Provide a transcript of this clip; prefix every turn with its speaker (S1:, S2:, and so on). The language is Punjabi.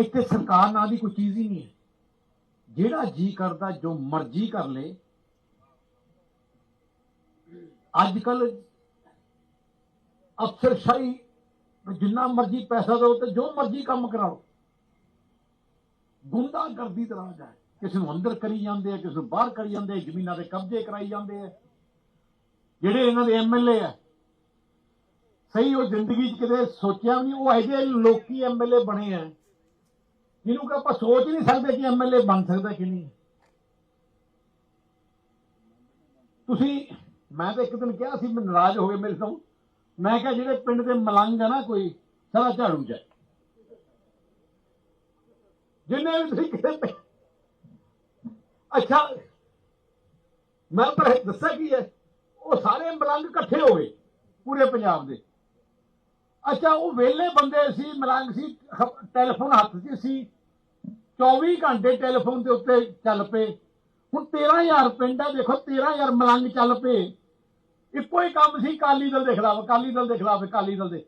S1: ਇੱਥੇ ਸਰਕਾਰ ਨਾਂ ਦੀ ਕੋਈ ਚੀਜ਼ ਹੀ ਨਹੀਂ ਹੈ। ਜਿਹੜਾ ਜੀ ਕਰਦਾ, ਜੋ ਮਰਜ਼ੀ ਕਰ ਲੇ। ਅੱਜ ਕੱਲ ਅਫਸਰਸ਼ਾਹੀ ਜਿੰਨਾ ਮਰਜ਼ੀ ਪੈਸਾ ਦਿਓ ਤੇ ਜੋ ਮਰਜ਼ੀ ਕੰਮ ਕਰਾਓ। ਗੁੰਡਾਗਰਦੀ ਦਾ ਰਾਜ ਹੈ। ਕਿਸੇ ਨੂੰ ਅੰਦਰ ਕਰੀ ਜਾਂਦੇ ਆ, ਕਿਸੇ ਨੂੰ ਬਾਹਰ ਕਰੀ ਜਾਂਦੇ ਆ, ਜ਼ਮੀਨਾਂ ਦੇ ਕਬਜ਼ੇ ਕਰਾਈ ਜਾਂਦੇ ਆ। ਜਿਹੜੇ ਇਹਨਾਂ ਦੇ ਐਮਐਲਏ ਆ, ਸਹੀ ਉਹ ਜ਼ਿੰਦਗੀ 'ਚ ਕਦੇ ਸੋਚਿਆ ਵੀ ਨਹੀਂ, ਉਹ ਇਹੋ ਜਿਹੇ ਲੋਕੀ ਐਮਐਲਏ ਬਣੇ ਆ। ਜਿਹਨੂੰ ਕਿ ਆਪਾਂ ਸੋਚ ਹੀ ਨਹੀਂ ਸਕਦੇ ਕਿ ਐਮਐਲਏ ਬਣ ਸਕਦਾ ਕਿ ਨਹੀਂ। ਤੁਸੀਂ, ਮੈਂ ਤਾਂ ਇੱਕ ਦਿਨ ਕਿਹਾ ਸੀ ਮੈਂ ਨਾਰਾਜ਼ ਹੋ ਗਏ ਮੇਰੇ ਤੋਂ। ਮੈਂ ਕਿਹਾ ਜਿਹੜੇ ਪਿੰਡ ਦੇ ਮਲੰਗ ਆ ਨਾ ਕੋਈ, ਸਾਰਾ ਝਾੜੂ ਜਾਏ ਜਿੰਨੇ ਵੀ ਤੁਸੀਂ ਕਿਤੇ ਅੱਛਾ, ਮੈਂ ਪਰ ਦੱਸਿਆ ਕੀ ਹੈ, ਉਹ ਸਾਰੇ ਮਲੰਗ ਇਕੱਠੇ ਹੋ ਗਏ, ਪੂਰੇ ਪੰਜਾਬ ਦੇ। ਅੱਛਾ, ਉਹ ਵੇਲੇ ਬੰਦੇ ਸੀ, ਮਲੰਗ ਸੀ, ਟੈਲੀਫੋਨ ਹੱਥ 'ਚ ਸੀ 24 ਘੰਟੇ ਟੈਲੀਫੋਨ ਦੇ ਉੱਤੇ ਚੱਲ ਪਏ। ਹੁਣ 13000 ਪਿੰਡ ਹੈ ਦੇਖੋ 13000 ਮਲੰਗ ਚੱਲ ਪਏ। ਇੱਕੋ ਹੀ ਕੰਮ ਸੀ ਕਾਲੀ ਦਲ ਦੇ ਖਿਲਾਫ ਕਾਲੀ ਦਲ ਦੇ ਖਿਲਾਫ ਕਾਲੀ ਦਲ ਦੇ।